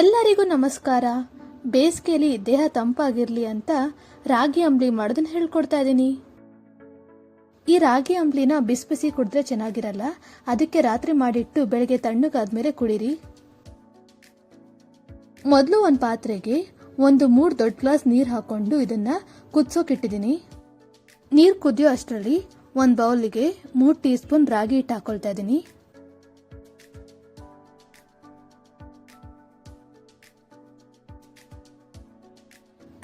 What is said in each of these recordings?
ಎಲ್ಲರಿಗೂ ನಮಸ್ಕಾರ. ಬೇಸಿಗೆಯಲ್ಲಿ ದೇಹ ತಂಪಾಗಿರಲಿ ಅಂತ ರಾಗಿ ಅಂಬ್ಲಿ ಮಾಡೋದನ್ನ ಹೇಳ್ಕೊಡ್ತಾ ಇದ್ದೀನಿ ಈ ರಾಗಿ ಅಂಬ್ಲಿನ ಬಿಸಿ ಬಿಸಿ ಕುಡಿದ್ರೆ ಚೆನ್ನಾಗಿರಲ್ಲ? ಅದಕ್ಕೆ ರಾತ್ರಿ ಮಾಡಿಟ್ಟು ಬೆಳಗ್ಗೆ ತಣ್ಣಗಾದ್ಮೇಲೆ ಕುಡೀರಿ. ಮೊದಲು ಒಂದು ಪಾತ್ರೆಗೆ ಒಂದು ಮೂರು ದೊಡ್ಡ ಗ್ಲಾಸ್ ನೀರು ಹಾಕೊಂಡು ಇದನ್ನ ಕುದಿಸೋಕಿಟ್ಟಿದ್ದೀನಿ ನೀರು ಕುದಿಯೋ ಅಷ್ಟರಲ್ಲಿ ಒಂದು ಬೌಲಿಗೆ ಮೂರು ಟೀ ಸ್ಪೂನ್ ರಾಗಿ ಹಿಟ್ಟು ಹಾಕೊಳ್ತಾ ಇದ್ದೀನಿ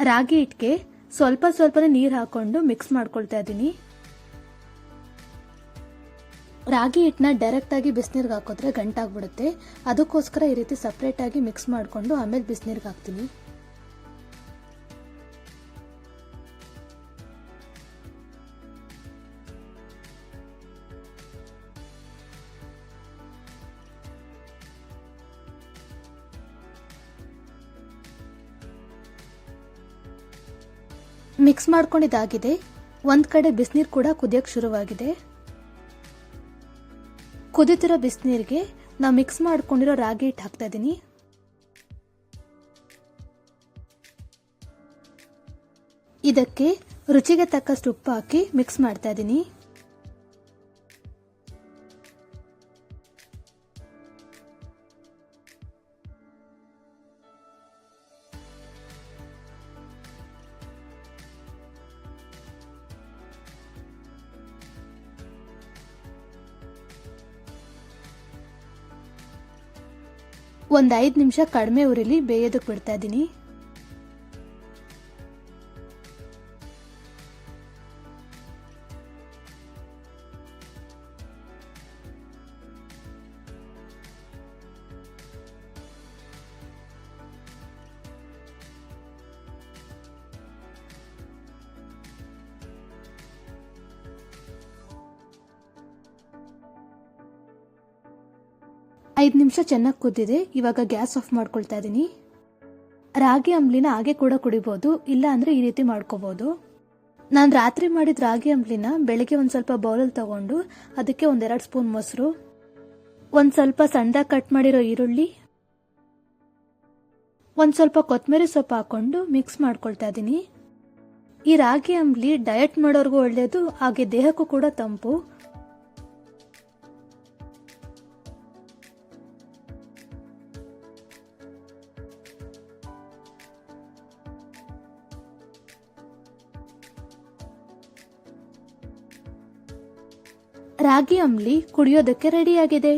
ರಾಗಿ ಹಿಟ್ಟಿಗೆ ಸ್ವಲ್ಪ ಸ್ವಲ್ಪನೇ ನೀರು ಹಾಕೊಂಡು ಮಿಕ್ಸ್ ಮಾಡ್ಕೊಳ್ತಾ ಇದ್ದೀನಿ. ರಾಗಿ ಹಿಟ್ಟನ್ನ ಡೈರೆಕ್ಟ್ ಆಗಿ ಬಿಸಿನೀರ್ಗೆ ಹಾಕಿದ್ರೆ ಗಂಟಾಗ್ಬಿಡುತ್ತೆ. ಅದಕ್ಕೋಸ್ಕರ ಈ ರೀತಿ ಸಪ್ರೇಟಾಗಿ ಮಿಕ್ಸ್ ಮಾಡಿಕೊಂಡು ಆಮೇಲೆ ಬಿಸಿನೀರ್ಗೆ ಹಾಕ್ತೀನಿ. ಮಿಕ್ಸ್ ಮಾಡ್ಕೊಂಡಿದ್ದಾಗಿದೆ. ಒಂದು ಕಡೆ ಬಿಸಿನೀರು ಕೂಡ ಕುದಿಯೋಕ್ಕೆ ಶುರುವಾಗಿದೆ. ಕುದಿತಿರೋ ಬಿಸಿನೀರಿಗೆ ನಾವು ಮಿಕ್ಸ್ ಮಾಡ್ಕೊಂಡಿರೋ ರಾಗಿ ಹಿಟ್ಟು ಹಾಕ್ತಾ ಇದ್ದೀನಿ ಇದಕ್ಕೆ ರುಚಿಗೆ ತಕ್ಕಷ್ಟು ಉಪ್ಪು ಹಾಕಿ ಮಿಕ್ಸ್ ಮಾಡ್ತಾ ಇದ್ದೀನಿ ಒಂದ್ ಐದು ನಿಮಿಷ ಕಡಿಮೆ ಉರಿಲಿ ಬೇಯೋದಕ್ಕೆ ಬಿಡ್ತಾ ಇದ್ದೀನಿ ಐದು ನಿಮಿಷ ಚೆನ್ನಾಗಿ ಕುದ್ದಿದೆ ಇವಾಗ ಗ್ಯಾಸ್ ಆಫ್ ಮಾಡ್ಕೊಳ್ತಾ ಇದ್ದೀನಿ ರಾಗಿ ಅಂಬ್ಲಿನ ಹಾಗೆ ಕೂಡ ಕುಡಿಬೋದು. ಇಲ್ಲ ಅಂದರೆ ಈ ರೀತಿ ಮಾಡ್ಕೋಬೋದು. ನಾನು ರಾತ್ರಿ ಮಾಡಿದ ರಾಗಿ ಅಂಬ್ಲಿನ ಬೆಳಗ್ಗೆ ಒಂದು ಸ್ವಲ್ಪ ಬೌಲಲ್ಲಿ ತಗೊಂಡು ಅದಕ್ಕೆ ಒಂದೆರಡು ಸ್ಪೂನ್ ಮೊಸರು, ಒಂದು ಸ್ವಲ್ಪ ಸಣ್ಣದಾಗಿ ಕಟ್ ಮಾಡಿರೋ ಈರುಳ್ಳಿ, ಒಂದು ಸ್ವಲ್ಪ ಕೊತ್ತಂಬರಿ ಸೊಪ್ಪು ಹಾಕ್ಕೊಂಡು ಮಿಕ್ಸ್ ಮಾಡ್ಕೊಳ್ತಾ ಇದ್ದೀನಿ ಈ ರಾಗಿ ಅಂಬ್ಲಿ ಡಯಟ್ ಮಾಡೋರ್ಗೂ ಒಳ್ಳೆಯದು ಹಾಗೆ ದೇಹಕ್ಕೂ ಕೂಡ ತಂಪು. ರಾಗಿ ಅಂಬ್ಲಿ ಕುಡಿಯೋದಕ್ಕೆ ರೆಡಿಯಾಗಿದೆ.